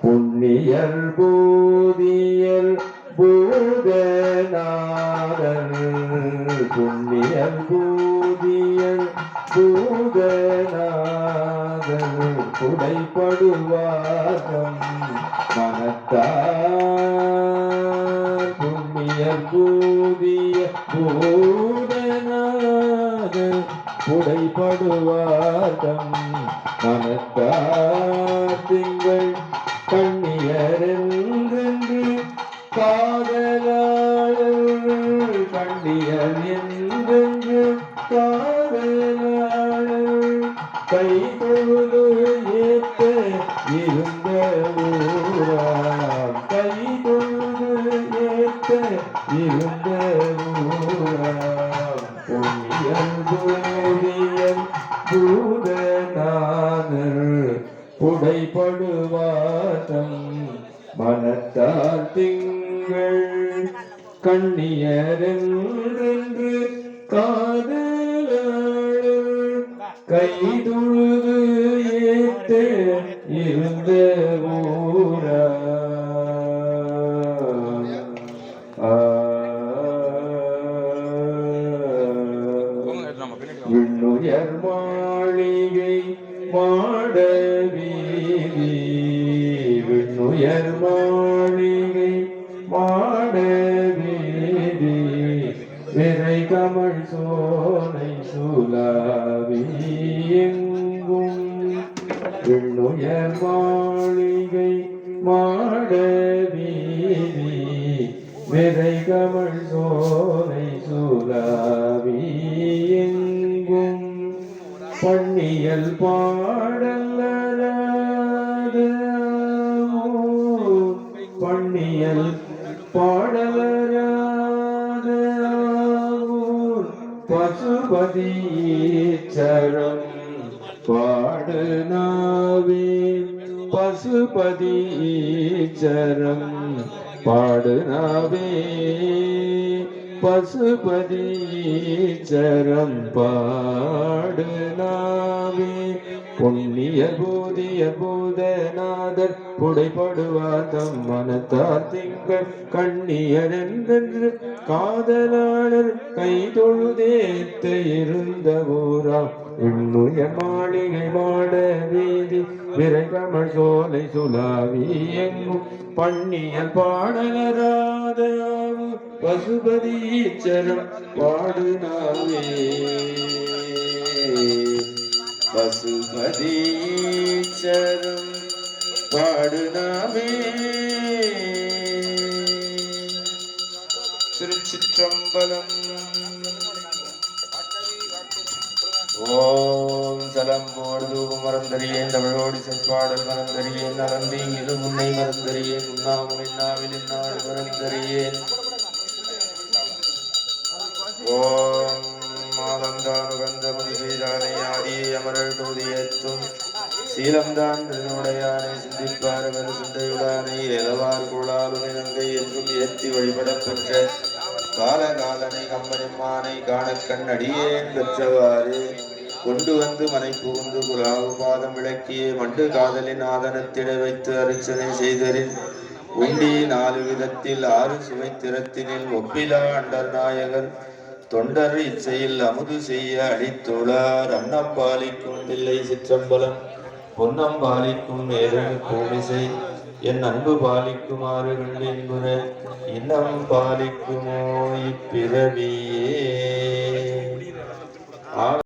புண்ணியர் பூதியர் பூதநாதன் புண்ணியர் பூதியர் பூதநாதன் புடைப்படுவாரம் மனத்தார். புண்ணியர் பூதிய பூதநாதன் புடைப்படுவாரம் மனத்தார் திங்கள் கண்ணியரெங்கு காதலாளர் கண்ணியர் என்றென்று காதலாளர் கை தொழுது ஏத்த இருந்த உடைப்படுவாதம் மனத்தார் திங்கள் கண்ணியரென்று காதலாளர் கைதுழுது ஏத்த இருந்த ஊரா. விண்ணுயர் மாளிகை மாட வீதி விண்ணுயர் மாளிகை மாட வீதி விரை கமல் சோலை சுலாவிங்கும் விண்ணுயர் மாளிகை மாட வீதி விரை கமல் சோலை சுலாவிங்கும் பண்ணியல் பாடலராது. பண்ணியல் பாடலராது. பசுபதி சரம் பாடுனாவே. பசுபதி சரம் பாடுனாவே. பசுபதி சரம் பாடு பாடுனாவே. புண்ணிய பூதிய பூதநாதர் புடைப்படுவார் தம் மனத்தார் திங்கள். கண்ணியர் என்றென்று காதலாளர் கை தொழுதேத்த இருந்த ஊரா விண்ணுய மாளிகை மாட வீதி விரைகமள் சோலை சுலாவி எங்கும் பண்ணியல் பாடலராதாவு பசுபதி சரம் பாடுனாவே பசுபதி சரம் பாடுனாவே திருச்சிற்றம்பலம் ஓம் சலம் போடுதூபம் மறந்தறியேன் தமிழோடு செப்பாடல் மறந்தறியேன் நலந்தி இது முன்னை மறந்தறியேன் உண்ணாமும் இன்னாவில் இந்நாடு மறந்தறியேன். ஓம் மாதந்தானுகந்த முதி செய்தானை ஆதியை அமரல் தொகுதியேற்றும் சீலம்தான் திருநுடையானை சிந்திப்பாரவர் சிந்தையுடானை இளவார் குழாலும் இலங்கை என்றும் ஏற்றி வழிபடப் பெற்ற காலகாலனை கம்பனிம்மானை காணக் கண்ணடியே பெற்றவாறு கொண்டு வந்து மனை புகுந்து குலாவு பாதம் விளக்கிய மண்டு காதலின் ஆதனத்திட வைத்து அரிச்சனை செய்தரின் உண்டி நாலு விதத்தில் ஆறு சுவை திறத்தினில் ஒப்பிலா அண்டர் நாயகர் தொண்டர் இச்சையில் அமுது செய்ய அடித்துளார் அன்னம் தில்லை சிற்றம்பலம் பொன்னம்பாலிக்கும் மேலும் ஏழு பூமிசை. என் அன்பு பாலிக்குமாறு கண்டின்புற இன்னம் பாலிக்குமோ இப்பிறவியே.